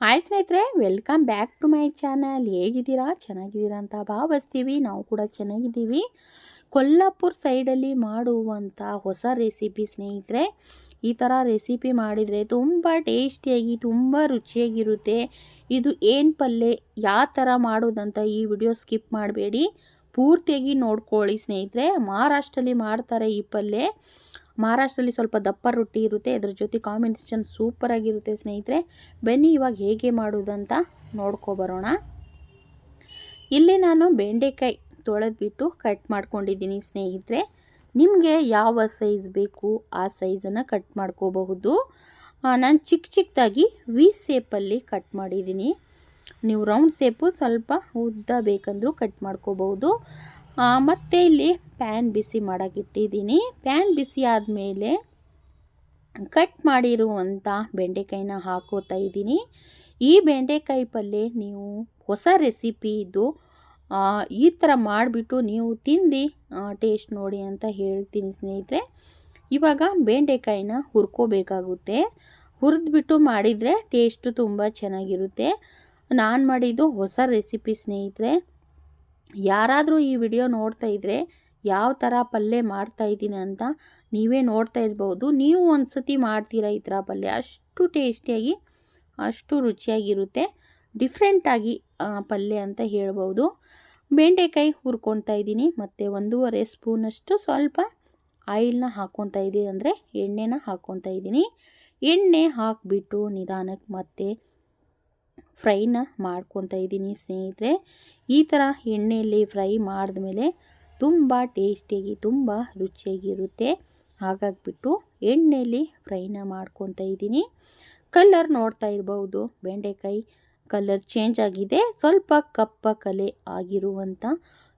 Hi ಸ್ನೇಹಿತರೆ, welcome back to my channel. ಹೇಗಿದ್ದೀರಾ? ಚೆನ್ನಾಗಿದ್ದೀರಾ ಅಂತ ಭಾವಿಸ್ತೀವಿ. ನಾವು ಕೂಡ ಚೆನ್ನಾಗಿದ್ದೀವಿ. ಕೊಲ್ಲಾಪುರ್ ಸೈಡಲ್ಲಿ ಮಾಡುವಂಥ ಹೊಸ ರೆಸಿಪಿ ಸ್ನೇಹಿತರೆ, ಈ ಥರ ರೆಸಿಪಿ ಮಾಡಿದರೆ ತುಂಬ ಟೇಸ್ಟಿಯಾಗಿ, ತುಂಬ ರುಚಿಯಾಗಿರುತ್ತೆ. ಇದು ಏನು ಪಲ್ಯ ಯಾವ ಥರ ಮಾಡೋದಂತ ಈ ವಿಡಿಯೋ ಸ್ಕಿಪ್ ಮಾಡಬೇಡಿ. ಪೂರ್ತಿಯಾಗಿ ನೋಡ್ಕೊಳ್ಳಿ ಸ್ನೇಹಿತರೆ. ಮಹಾರಾಷ್ಟ್ರಲ್ಲಿ ಮಾಡ್ತಾರೆ ಈ ಪಲ್ಯ ಮಹಾರಾಷ್ಟ್ರಲ್ಲಿ ಸ್ವಲ್ಪ ದಪ್ಪ ರೊಟ್ಟಿ ಇರುತ್ತೆ. ಅದ್ರ ಜೊತೆ ಕಾಂಬಿನೇಷನ್ ಸೂಪರಾಗಿರುತ್ತೆ ಸ್ನೇಹಿತರೆ. ಬನ್ನಿ ಇವಾಗ ಹೇಗೆ ಮಾಡೋದಂತ ನೋಡ್ಕೊಬರೋಣ ಇಲ್ಲಿ ನಾನು ಬೆಂಡೆಕಾಯಿ ತೊಳೆದ್ಬಿಟ್ಟು ಕಟ್ ಮಾಡ್ಕೊಂಡಿದ್ದೀನಿ ಸ್ನೇಹಿತರೆ. ನಿಮಗೆ ಯಾವ ಸೈಜ್ ಬೇಕು ಆ ಸೈಜನ್ನು ಕಟ್ ಮಾಡ್ಕೋಬಹುದು. ನಾನು ಚಿಕ್ಕ ಚಿಕ್ಕದಾಗಿ ವಿ ಸೇಪಲ್ಲಿ ಕಟ್ ಮಾಡಿದ್ದೀನಿ. ನೀವು ರೌಂಡ್ ಸೇಪು ಸ್ವಲ್ಪ ಉದ್ದ ಬೇಕಂದರೂ ಕಟ್ ಮಾಡ್ಕೋಬೋದು ಮತ್ತು ಇಲ್ಲಿ ಪ್ಯಾನ್ ಬಿಸಿ ಮಾಡೋಕ್ಕಿಟ್ಟಿದ್ದೀನಿ ಪ್ಯಾನ್ ಬಿಸಿ ಆದಮೇಲೆ ಕಟ್ ಮಾಡಿರುವಂಥ ಬೆಂಡೆಕಾಯಿನ ಹಾಕೋತಾ ಇದ್ದೀನಿ. ಈ ಬೆಂಡೆಕಾಯಿ ಪಲ್ಯ ನೀವು ಹೊಸ ರೆಸಿಪಿ ಇದು ಈ ಥರ ಮಾಡಿಬಿಟ್ಟು ನೀವು ತಿಂದು ಟೇಸ್ಟ್ ನೋಡಿ ಅಂತ ಹೇಳ್ತೀನಿ ಸ್ನೇಹಿತರೆ. ಇವಾಗ ಬೆಂಡೆಕಾಯಿನ ಹುರ್ಕೋಬೇಕಾಗುತ್ತೆ. ಹುರಿದ್ಬಿಟ್ಟು ಮಾಡಿದರೆ ಟೇಸ್ಟು ತುಂಬ ಚೆನ್ನಾಗಿರುತ್ತೆ. ನಾನು ಮಾಡಿದ್ದು ಹೊಸ ರೆಸಿಪಿ ಸ್ನೇಹಿತರೆ. ಯಾರಾದರೂ ಈ ವಿಡಿಯೋ ನೋಡ್ತಾ ಇದ್ದರೆ ಯಾವ ಥರ ಪಲ್ಯ ಮಾಡ್ತಾ ಇದ್ದೀನಿ ಅಂತ ನೀವೇ ನೋಡ್ತಾ ಇರ್ಬೋದು. ನೀವು ಒಂದು ಸತಿ ಮಾಡ್ತೀರಾ ಈ ಥರ ಪಲ್ಯ? ಅಷ್ಟು ಟೇಸ್ಟಿಯಾಗಿ, ಅಷ್ಟು ರುಚಿಯಾಗಿರುತ್ತೆ. ಡಿಫ್ರೆಂಟಾಗಿ ಪಲ್ಯ ಅಂತ ಹೇಳ್ಬೋದು. ಬೆಂಡೆಕಾಯಿ ಹುರ್ಕೊತಾ ಇದ್ದೀನಿ. ಮತ್ತು ಒಂದೂವರೆ ಸ್ಪೂನಷ್ಟು ಸ್ವಲ್ಪ ಆಯಿಲ್ನ ಹಾಕ್ಕೊತಾ ಇದ್ದೀನಿ ಅಂದರೆ ಎಣ್ಣೆನ ಹಾಕ್ಕೊತಾ ಇದ್ದೀನಿ. ಎಣ್ಣೆ ಹಾಕಿಬಿಟ್ಟು ನಿಧಾನಕ್ಕೆ ಮತ್ತೆ ಫ್ರೈನ ಮಾಡ್ಕೊತಾ ಇದ್ದೀನಿ ಸ್ನೇಹಿತರೆ. ಈ ಥರ ಎಣ್ಣೆಯಲ್ಲಿ ಫ್ರೈ ಮಾಡಿದ್ಮೇಲೆ ತುಂಬ ಟೇಸ್ಟಿಯಾಗಿ, ತುಂಬ ರುಚಿಯಾಗಿರುತ್ತೆ. ಹಾಗಾಗಿಬಿಟ್ಟು ಎಣ್ಣೆಯಲ್ಲಿ ಫ್ರೈನ ಮಾಡ್ಕೊತಾ ಇದ್ದೀನಿ. ಕಲ್ಲರ್ ನೋಡ್ತಾ ಇರಬಹುದು ಬೆಂಡೆಕಾಯಿ ಕಲ್ಲರ್ ಚೇಂಜ್ ಆಗಿದೆ. ಸ್ವಲ್ಪ ಕಪ್ಪ ಕಲೆ ಆಗಿರುವಂಥ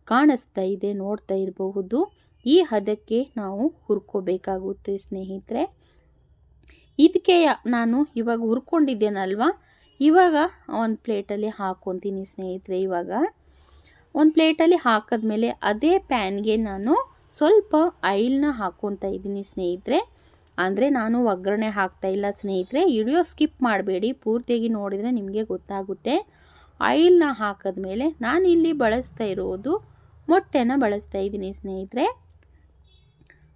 ಕಾಣಿಸ್ತಾ ಇದೆ, ನೋಡ್ತಾ ಇರಬಹುದು ಈ ಹದಕ್ಕೆ ನಾವು ಹುರ್ಕೋಬೇಕಾಗುತ್ತೆ ಸ್ನೇಹಿತರೆ. ಇದಕ್ಕೆ ನಾನು ಇವಾಗ ಹುರ್ಕೊಂಡಿದ್ದೇನಲ್ವ? ಇವಾಗ ಒಂದು ಪ್ಲೇಟಲ್ಲಿ ಹಾಕೊತೀನಿ ಸ್ನೇಹಿತರೆ, ಇವಾಗ. ಒಂದು ಪ್ಲೇಟಲ್ಲಿ ಹಾಕಿದ್ಮೇಲೆ ಅದೇ ಪ್ಯಾನ್ಗೆ ನಾನು ಸ್ವಲ್ಪ ಆಯಿಲ್ನ ಹಾಕ್ಕೊತಾ ಇದ್ದೀನಿ ಸ್ನೇಹಿತರೆ. ಅಂದರೆ ನಾನು ಒಗ್ಗರಣೆ ಹಾಕ್ತಾ ಇಲ್ಲ ಸ್ನೇಹಿತರೆ. ವಿಡಿಯೋ ಸ್ಕಿಪ್ ಮಾಡಬೇಡಿ, ಪೂರ್ತಿಯಾಗಿ ನೋಡಿದರೆ ನಿಮಗೆ ಗೊತ್ತಾಗುತ್ತೆ. ಆಯಿಲ್ನ ಹಾಕಿದ್ಮೇಲೆ ನಾನು ಇಲ್ಲಿ ಬಳಸ್ತಾ ಇರೋದು ಮೊಟ್ಟೆನ ಬಳಸ್ತಾ ಇದ್ದೀನಿ ಸ್ನೇಹಿತರೆ.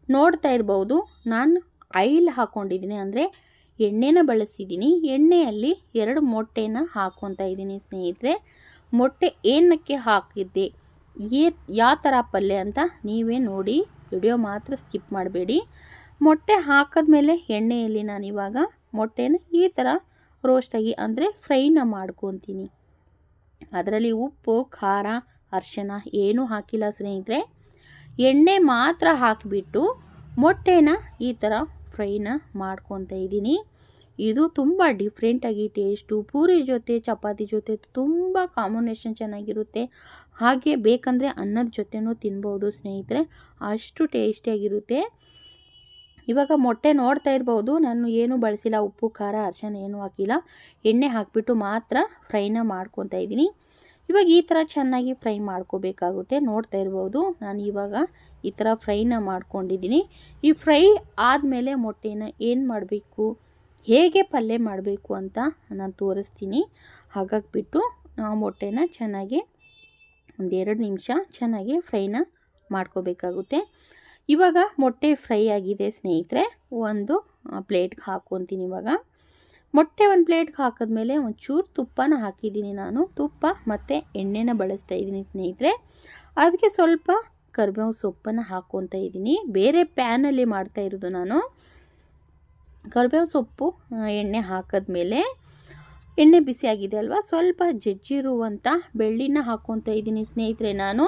ನೋಡ್ತಾ ಇರ್ಬೋದು, ನಾನು ಆಯಿಲ್ ಹಾಕ್ಕೊಂಡಿದ್ದೀನಿ ಅಂದರೆ ಎಣ್ಣೆನ ಬಳಸಿದ್ದೀನಿ. ಎಣ್ಣೆಯಲ್ಲಿ ಎರಡು ಮೊಟ್ಟೆನ ಹಾಕೊತ ಇದ್ದೀನಿ ಸ್ನೇಹಿತರೆ. ಮೊಟ್ಟೆ ಏನಕ್ಕೆ ಹಾಕಿದ್ದೆ? ಏ, ಯಾವ ಥರ ಪಲ್ಯ ಅಂತ ನೀವೇ ನೋಡಿ. ವಿಡಿಯೋ ಮಾತ್ರ ಸ್ಕಿಪ್ ಮಾಡಬೇಡಿ. ಮೊಟ್ಟೆ ಹಾಕಿದ್ಮೇಲೆ ಎಣ್ಣೆಯಲ್ಲಿ ನಾನು ಇವಾಗ ಮೊಟ್ಟೆನ ಈ ಥರ ರೋಸ್ಟಾಗಿ ಅಂದರೆ ಫ್ರೈನ ಮಾಡ್ಕೊತೀನಿ. ಅದರಲ್ಲಿ ಉಪ್ಪು, ಖಾರ ಅರಿಶಿನ ಏನೂ ಹಾಕಿಲ್ಲ ಸ್ನೇಹಿತರೆ. ಎಣ್ಣೆ ಮಾತ್ರ ಹಾಕಿಬಿಟ್ಟು ಮೊಟ್ಟೆನ ಈ ಥರ ಫ್ರೈನ ಮಾಡ್ಕೊತ ಇದ್ದೀನಿ. ಇದು ತುಂಬ ಡಿಫ್ರೆಂಟಾಗಿ ಟೇಸ್ಟು ಪೂರಿ ಜೊತೆ, ಚಪಾತಿ ಜೊತೆ ತುಂಬ ಕಾಂಬಿನೇಷನ್ ಚೆನ್ನಾಗಿರುತ್ತೆ. ಹಾಗೆ ಬೇಕಂದರೆ ಅನ್ನದ ಜೊತೆನೂ ತಿನ್ಬೋದು ಸ್ನೇಹಿತರೆ. ಅಷ್ಟು ಟೇಸ್ಟಿಯಾಗಿರುತ್ತೆ ಇವಾಗ ಮೊಟ್ಟೆ ನೋಡ್ತಾ ಇರ್ಬೋದು. ನಾನು ಏನು ಬಳಸಿಲ್ಲ, ಉಪ್ಪು, ಖಾರ, ಅರ್ಶನ ಏನು ಹಾಕಿಲ್ಲ. ಎಣ್ಣೆ ಹಾಕಿಬಿಟ್ಟು ಮಾತ್ರ ಫ್ರೈನ ಮಾಡ್ಕೊತಾ ಇದ್ದೀನಿ. ಇವಾಗ ಈ ಥರ ಚೆನ್ನಾಗಿ ಫ್ರೈ ಮಾಡ್ಕೋಬೇಕಾಗುತ್ತೆ. ನೋಡ್ತಾ ಇರ್ಬೋದು. ನಾನು ಇವಾಗ ಈ ಥರ ಫ್ರೈನ ಮಾಡ್ಕೊಂಡಿದ್ದೀನಿ. ಈ ಫ್ರೈ ಆದಮೇಲೆ ಮೊಟ್ಟೆನ ಏನು ಮಾಡಬೇಕು, ಹೇಗೆ ಪಲ್ಯ ಮಾಡಬೇಕು ಅಂತ ನಾನು ತೋರಿಸ್ತೀನಿ. ಹಾಗಾಗಿಬಿಟ್ಟು ಮೊಟ್ಟೆನ ಚೆನ್ನಾಗಿ ಒಂದೆರಡು ನಿಮಿಷ ಚೆನ್ನಾಗಿ ಫ್ರೈನ ಮಾಡ್ಕೋಬೇಕಾಗುತ್ತೆ. ಇವಾಗ ಮೊಟ್ಟೆ ಫ್ರೈ ಆಗಿದೆ ಸ್ನೇಹಿತರೆ. ಒಂದು ಪ್ಲೇಟ್ಗೆ ಹಾಕ್ಕೊತೀನಿ ಇವಾಗ. ಮೊಟ್ಟೆ ಒಂದು ಪ್ಲೇಟ್ಗೆ ಹಾಕಿದ್ಮೇಲೆ ಒಂಚೂರು ತುಪ್ಪನ ಹಾಕಿದ್ದೀನಿ ನಾನು. ತುಪ್ಪ ಮತ್ತು ಎಣ್ಣೆನ ಬಳಸ್ತಾ ಇದ್ದೀನಿ ಸ್ನೇಹಿತರೆ. ಅದಕ್ಕೆ ಸ್ವಲ್ಪ ಕರಿಬೇವು ಸೊಪ್ಪನ್ನು ಹಾಕ್ಕೊತಾ ಇದ್ದೀನಿ. ಬೇರೆ ಪ್ಯಾನಲ್ಲಿ ಮಾಡ್ತಾ ಇರೋದು ನಾನು. ಕರಿಬೇವು ಸೊಪ್ಪು ಎಣ್ಣೆ ಹಾಕಿದ್ಮೇಲೆ ಎಣ್ಣೆ ಬಿಸಿಯಾಗಿದೆ ಅಲ್ವಾ? ಸ್ವಲ್ಪ ಜಜ್ಜಿರುವಂಥ ಬೆಳ್ಳಿನ ಹಾಕ್ಕೊತಾ ಇದ್ದೀನಿ ಸ್ನೇಹಿತರೆ ನಾನು.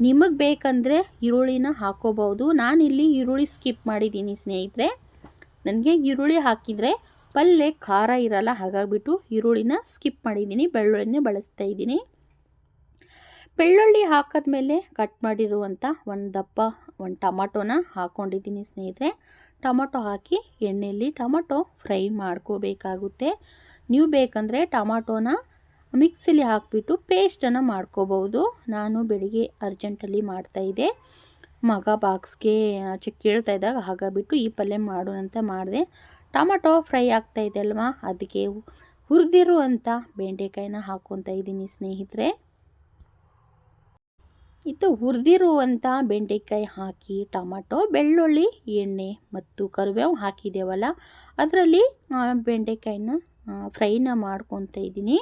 ನಿಮಗೆ ಬೇಕಂದರೆ ಈರುಳ್ಳಿನ ಹಾಕೋಬಹುದು. ನಾನಿಲ್ಲಿ ಈರುಳ್ಳಿ ಸ್ಕಿಪ್ ಮಾಡಿದ್ದೀನಿ ಸ್ನೇಹಿತರೆ. ನನಗೆ ಈರುಳ್ಳಿ ಹಾಕಿದರೆ ಪಲ್ಯ ಖಾರ ಇರಲ್ಲ, ಹಾಗಾಗಿಬಿಟ್ಟು ಈರುಳ್ಳಿನ ಸ್ಕಿಪ್ ಮಾಡಿದ್ದೀನಿ, ಬೆಳ್ಳುಳ್ಳಿನೇ ಬಳಸ್ತಾ ಇದ್ದೀನಿ. ಬೆಳ್ಳುಳ್ಳಿ ಹಾಕಿದ್ಮೇಲೆ ಕಟ್ ಮಾಡಿರುವಂಥ ಒಂದು ದಪ್ಪ ಒಂದು ಟೊಮಾಟೋನ ಹಾಕ್ಕೊಂಡಿದ್ದೀನಿ ಸ್ನೇಹಿತರೆ. ಟೊಮೊಟೊ ಹಾಕಿ ಎಣ್ಣೆಯಲ್ಲಿ ಟೊಮೊಟೊ ಫ್ರೈ ಮಾಡ್ಕೋಬೇಕಾಗುತ್ತೆ. ನೀವು ಬೇಕಂದರೆ ಟೊಮಾಟೋನ ಮಿಕ್ಸಿಲಿ ಹಾಕಿಬಿಟ್ಟು ಪೇಸ್ಟನ್ನು ಮಾಡ್ಕೋಬೋದು ನಾನು ಬೆಳಿಗ್ಗೆ ಅರ್ಜೆಂಟಲ್ಲಿ ಮಾಡ್ತಾಯಿದ್ದೆ ಮಗ ಬಾಕ್ಸ್ಗೆ ಚಿಕ್ಕ ಕೇಳ್ತಾ ಇದ್ದಾಗ ಹಾಗಾಗಿಬಿಟ್ಟು ಈ ಪಲ್ಯ ಮಾಡು ಅಂತ ಮಾಡಿದೆ. ಟೊಮೊಟೊ ಫ್ರೈ ಆಗ್ತಾಯಿದೆ ಅಲ್ವಾ? ಅದಕ್ಕೆ ಹುರಿದಿರುವಂಥ ಬೆಂಡೆಕಾಯಿನ ಹಾಕ್ಕೊತಾ ಇದ್ದೀನಿ ಸ್ನೇಹಿತರೆ. ಇದು ಹುರಿದಿರುವಂಥ ಬೆಂಡೆಕಾಯಿ ಹಾಕಿ, ಟೊಮಟೊ, ಬೆಳ್ಳುಳ್ಳಿ, ಎಣ್ಣೆ ಮತ್ತು ಕರಿಬೇವು ಹಾಕಿದ್ದೇವಲ್ಲ? ಅದರಲ್ಲಿ ಬೆಂಡೆಕಾಯಿನ ಫ್ರೈನ ಮಾಡ್ಕೊತ ಇದ್ದೀನಿ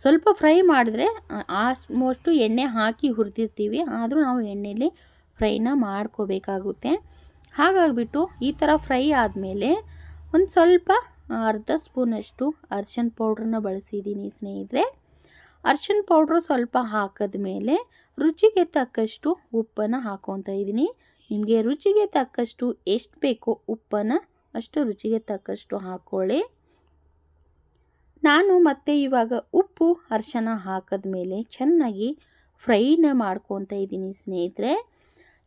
ಸ್ವಲ್ಪ ಫ್ರೈ ಮಾಡಿದ್ರೆ ಆಲ್ಮೋಸ್ಟು ಎಣ್ಣೆ ಹಾಕಿ ಹುರಿದಿರ್ತೀವಿ. ಆದರೂ ನಾವು ಎಣ್ಣೆಯಲ್ಲಿ ಫ್ರೈನ ಮಾಡ್ಕೋಬೇಕಾಗುತ್ತೆ. ಹಾಗಾಗಿಬಿಟ್ಟು ಈ ಥರ ಫ್ರೈ ಆದಮೇಲೆ ಒಂದು ಸ್ವಲ್ಪ ಅರ್ಧ ಸ್ಪೂನಷ್ಟು ಅರ್ಶಿನ ಪೌಡ್ರನ್ನ ಬಳಸಿದ್ದೀನಿ ಸ್ನೇಹಿತರೆ. ಅರ್ಶಿನ ಪೌಡ್ರು ಸ್ವಲ್ಪ ಹಾಕಿದ ಮೇಲೆ ರುಚಿಗೆ ತಕ್ಕಷ್ಟು ಉಪ್ಪನ್ನು ಹಾಕೊತ ಇದ್ದೀನಿ. ನಿಮಗೆ ರುಚಿಗೆ ತಕ್ಕಷ್ಟು ಎಷ್ಟು ಬೇಕೋ ಉಪ್ಪನ್ನು ಅಷ್ಟು ರುಚಿಗೆ ತಕ್ಕಷ್ಟು ಹಾಕೊಳ್ಳಿ. ನಾನು ಮತ್ತೆ ಇವಾಗ ಉಪ್ಪು, ಅರ್ಶನ ಹಾಕಿದ ಮೇಲೆ ಚೆನ್ನಾಗಿ ಫ್ರೈನ ಮಾಡ್ಕೊತ ಇದ್ದೀನಿ ಸ್ನೇಹಿತರೆ.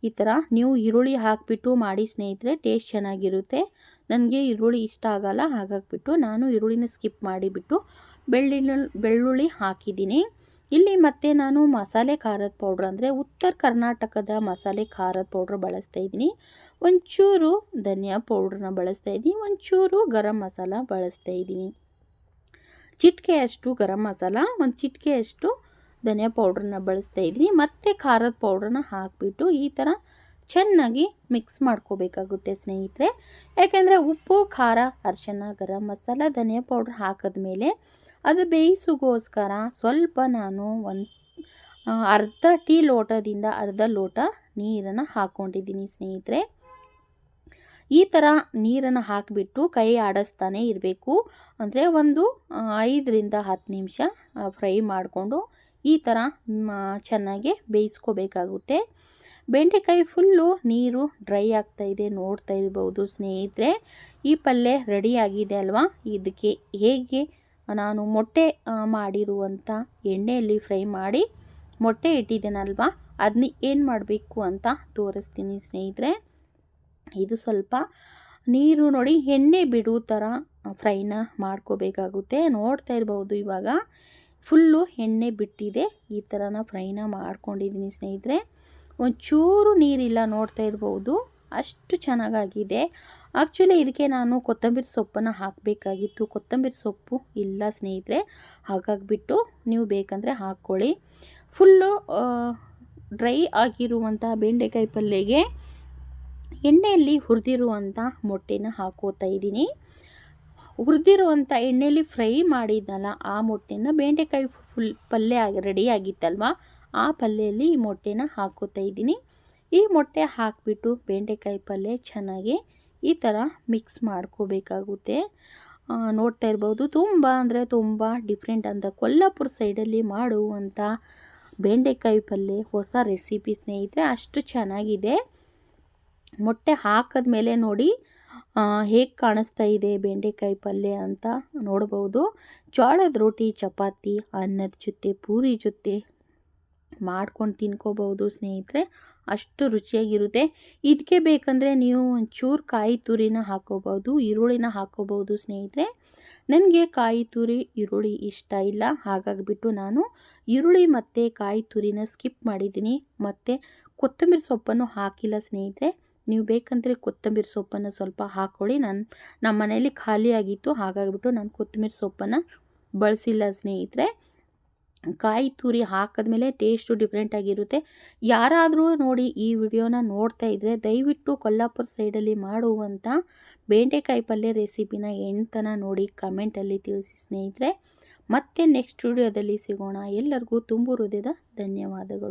ಈ ಥರ ನೀವು ಈರುಳ್ಳಿ ಹಾಕಿಬಿಟ್ಟು ಮಾಡಿ ಸ್ನೇಹಿತರೆ, ಟೇಸ್ಟ್ ಚೆನ್ನಾಗಿರುತ್ತೆ. ನನಗೆ ಈರುಳ್ಳಿ ಇಷ್ಟ ಆಗಲ್ಲ, ಹಾಗಾಗಿಬಿಟ್ಟು ನಾನು ಈರುಳ್ಳಿನ ಸ್ಕಿಪ್ ಮಾಡಿಬಿಟ್ಟು ಬೆಳ್ಳುಳ್ಳಿ ಬೆಳ್ಳುಳ್ಳಿ ಹಾಕಿದ್ದೀನಿ. ಇಲ್ಲಿ ಮತ್ತೆ ನಾನು ಮಸಾಲೆ ಖಾರದ ಪೌಡ್ರ್ ಅಂದರೆ ಉತ್ತರ ಕರ್ನಾಟಕದ ಮಸಾಲೆ ಖಾರದ ಪೌಡ್ರ್ ಬಳಸ್ತಾ ಇದ್ದೀನಿ. ಒಂಚೂರು ಧನಿಯಾ ಪೌಡ್ರನ್ನ ಬಳಸ್ತಾ ಇದ್ದೀನಿ, ಒಂಚೂರು ಗರಂ ಮಸಾಲ ಬಳಸ್ತಾ ಇದ್ದೀನಿ. ಚಿಟಿಕೆಯಷ್ಟು ಗರಂ ಮಸಾಲ, ಒಂದು ಚಿಟಿಕೆಯಷ್ಟು ಧನಿಯಾ ಪೌಡ್ರನ್ನ ಬಳಸ್ತಾ ಇದ್ದೀನಿ ಮತ್ತು ಖಾರದ ಪೌಡ್ರನ್ನ ಹಾಕಿಬಿಟ್ಟು ಈ ಥರ ಚೆನ್ನಾಗಿ ಮಿಕ್ಸ್ ಮಾಡ್ಕೋಬೇಕಾಗುತ್ತೆ ಸ್ನೇಹಿತರೆ. ಯಾಕೆಂದರೆ ಉಪ್ಪು, ಖಾರ ಅರ್ಶನ ಗರಂ ಮಸಾಲ, ಧನಿಯಾ ಪೌಡ್ರ್ ಹಾಕಿದ್ಮೇಲೆ ಅದು ಬೇಯಿಸೋಗೋಸ್ಕರ ಸ್ವಲ್ಪ ನಾನು ಒಂದು ಅರ್ಧ ಟೀ ಲೋಟದಿಂದ ಅರ್ಧ ಲೋಟ ನೀರನ್ನು ಹಾಕ್ಕೊಂಡಿದ್ದೀನಿ ಸ್ನೇಹಿತರೆ. ಈ ಥರ ನೀರನ್ನು ಹಾಕಿಬಿಟ್ಟು ಕೈ ಆಡಿಸ್ತಾನೆ ಇರಬೇಕು. ಅಂದರೆ ಒಂದು ಐದರಿಂದ ಹತ್ತು ನಿಮಿಷ ಫ್ರೈ ಮಾಡಿಕೊಂಡು ಈ ಥರ ಚೆನ್ನಾಗಿ ಬೇಯಿಸ್ಕೋಬೇಕಾಗುತ್ತೆ. ಬೆಂಡೆಕಾಯಿ ಫುಲ್ಲು ನೀರು ಡ್ರೈ ಆಗ್ತಾ ಇದೆ, ನೋಡ್ತಾ ಇರ್ಬೋದು ಸ್ನೇಹಿತರೆ. ಈ ಪಲ್ಯ ರೆಡಿಯಾಗಿದೆ ಅಲ್ವಾ? ಇದಕ್ಕೆ ಹೇಗೆ? ನಾನು ಮೊಟ್ಟೆ ಮಾಡಿರುವಂಥ ಎಣ್ಣೆಯಲ್ಲಿ ಫ್ರೈ ಮಾಡಿ ಮೊಟ್ಟೆ ಇಟ್ಟಿದ್ದೇನಲ್ವಾ? ಅದನ್ನ ಏನು ಮಾಡಬೇಕು ಅಂತ ತೋರಿಸ್ತೀನಿ ಸ್ನೇಹಿತರೆ. ಇದು ಸ್ವಲ್ಪ ನೀರು ನೋಡಿ ಎಣ್ಣೆ ಬಿಡೋ ಥರ ಫ್ರೈನ ಮಾಡ್ಕೋಬೇಕಾಗುತ್ತೆ. ನೋಡ್ತಾ ಇರ್ಬೋದು ಇವಾಗ. ಫುಲ್ಲು ಎಣ್ಣೆ ಬಿಟ್ಟಿದೆ. ಈ ಥರನ ಫ್ರೈನ ಮಾಡ್ಕೊಂಡಿದ್ದೀನಿ ಸ್ನೇಹಿತರೆ. ಒಂಚೂರು ನೀರಿಲ್ಲ ನೋಡ್ತಾ ಇರ್ಬೋದು. ಅಷ್ಟು ಚೆನ್ನಾಗಾಗಿದೆ. ಆ್ಯಕ್ಚುಲಿ ಇದಕ್ಕೆ ನಾನು ಕೊತ್ತಂಬರಿ ಸೊಪ್ಪನ್ನು ಹಾಕಬೇಕಾಗಿತ್ತು. ಕೊತ್ತಂಬರಿ ಸೊಪ್ಪು ಇಲ್ಲ ಸ್ನೇಹಿತರೆ. ಹಾಗಾಗಿಬಿಟ್ಟು ನೀವು ಬೇಕಂದರೆ ಹಾಕ್ಕೊಳ್ಳಿ. ಫುಲ್ಲು ಡ್ರೈ ಆಗಿರುವಂಥ ಬೆಂಡೆಕಾಯಿ ಪಲ್ಯಗೆ ಎಣ್ಣೆಯಲ್ಲಿ ಹುರಿದಿರುವಂಥ ಮೊಟ್ಟೆನ ಹಾಕೋತಾ ಇದ್ದೀನಿ. ಹುರಿದಿರುವಂಥ ಎಣ್ಣೆಯಲ್ಲಿ ಫ್ರೈ ಮಾಡಿದ್ನಲ್ಲ ಆ ಮೊಟ್ಟೆನ ಬೆಂಡೆಕಾಯಿ ಫುಲ್ ಪಲ್ಯ ಆಗಿ ರೆಡಿ ಆಗಿತ್ತಲ್ವ? ಆ ಪಲ್ಯಲ್ಲಿ ಈ ಮೊಟ್ಟೆನ ಹಾಕೋತಾ ಇದ್ದೀನಿ. ಈ ಮೊಟ್ಟೆ ಹಾಕಿಬಿಟ್ಟು ಬೆಂಡೆಕಾಯಿ ಪಲ್ಯ ಚೆನ್ನಾಗಿ ಈ ಥರ ಮಿಕ್ಸ್ ಮಾಡ್ಕೋಬೇಕಾಗುತ್ತೆ. ನೋಡ್ತಾ ಇರ್ಬೋದು, ತುಂಬ ಅಂದರೆ ತುಂಬ ಡಿಫ್ರೆಂಟ್ ಅಂತ ಕೊಲ್ಲಾಪುರ ಸೈಡಲ್ಲಿ ಮಾಡುವಂಥ ಬೆಂಡೆಕಾಯಿ ಪಲ್ಯ ಹೊಸ ರೆಸಿಪಿ ಸ್ನೇಹಿತರೆ, ಅಷ್ಟು ಚೆನ್ನಾಗಿದೆ. ಮೊಟ್ಟೆ ಹಾಕಿದ್ಮೇಲೆ ನೋಡಿ ಹೇಗೆ ಕಾಣಿಸ್ತಾ ಇದೆ ಬೆಂಡೆಕಾಯಿ ಪಲ್ಯ ಅಂತ ನೋಡ್ಬೋದು. ಜೋಳದ ರೋಟಿ, ಚಪಾತಿ, ಅನ್ನದ ಜೊತೆ, ಪೂರಿ ಜೊತೆ ಮಾಡ್ಕೊಂಡು ತಿನ್ಕೋಬಹುದು ಸ್ನೇಹಿತರೆ. ಅಷ್ಟು ರುಚಿಯಾಗಿರುತ್ತೆ. ಇದಕ್ಕೆ ಬೇಕಂದರೆ ನೀವು ಒಂಚೂರು ಕಾಯಿ ತುರಿನ ಹಾಕೋಬೋದು ಈರುಳ್ಳಿನ ಹಾಕೋಬೋದು ಸ್ನೇಹಿತರೆ. ನನಗೆ ಕಾಯಿ ತುರಿ, ಈರುಳ್ಳಿ ಇಷ್ಟ ಇಲ್ಲ. ಹಾಗಾಗಿಬಿಟ್ಟು ನಾನು ಈರುಳ್ಳಿ ಮತ್ತು ಕಾಯಿ ತುರಿನ ಸ್ಕಿಪ್ ಮಾಡಿದ್ದೀನಿ. ಮತ್ತು ಕೊತ್ತಂಬರಿ ಸೊಪ್ಪನ್ನು ಹಾಕಿಲ್ಲ ಸ್ನೇಹಿತರೆ. ನೀವು ಬೇಕಂದರೆ ಕೊತ್ತಂಬರಿ ಸೊಪ್ಪನ್ನು ಸ್ವಲ್ಪ ಹಾಕ್ಕೊಳ್ಳಿ ನಾನು ನಮ್ಮ ಮನೆಯಲ್ಲಿ ಖಾಲಿಯಾಗಿತ್ತು ಹಾಗಾಗಿಬಿಟ್ಟು ನಾನು ಕೊತ್ತಂಬರಿ ಸೊಪ್ಪನ್ನು ಬಳಸಿಲ್ಲ ಸ್ನೇಹಿತರೆ. ಕಾಯಿ ತುರಿ ಹಾಕಿದ್ಮೇಲೆ ಟೇಸ್ಟು ಡಿಫ್ರೆಂಟಾಗಿರುತ್ತೆ ಯಾರಾದರೂ ನೋಡಿ ಈ ವಿಡಿಯೋನ ನೋಡ್ತಾ ಇದ್ದರೆ ದಯವಿಟ್ಟು ಕೊಲ್ಲಾಪುರ ಸೈಡಲ್ಲಿ ಮಾಡುವಂಥ ಬೆಂಡೆಕಾಯಿ ಪಲ್ಯ ರೆಸಿಪಿನ ಎಂಟನ ನೋಡಿ ಕಮೆಂಟಲ್ಲಿ ತಿಳಿಸಿ ಸ್ನೇಹಿತರೆ. ಮತ್ತೆ ನೆಕ್ಸ್ಟ್ ವಿಡಿಯೋದಲ್ಲಿ ಸಿಗೋಣ. ಎಲ್ಲರಿಗೂ ತುಂಬು ಹೃದಯದ ಧನ್ಯವಾದಗಳು.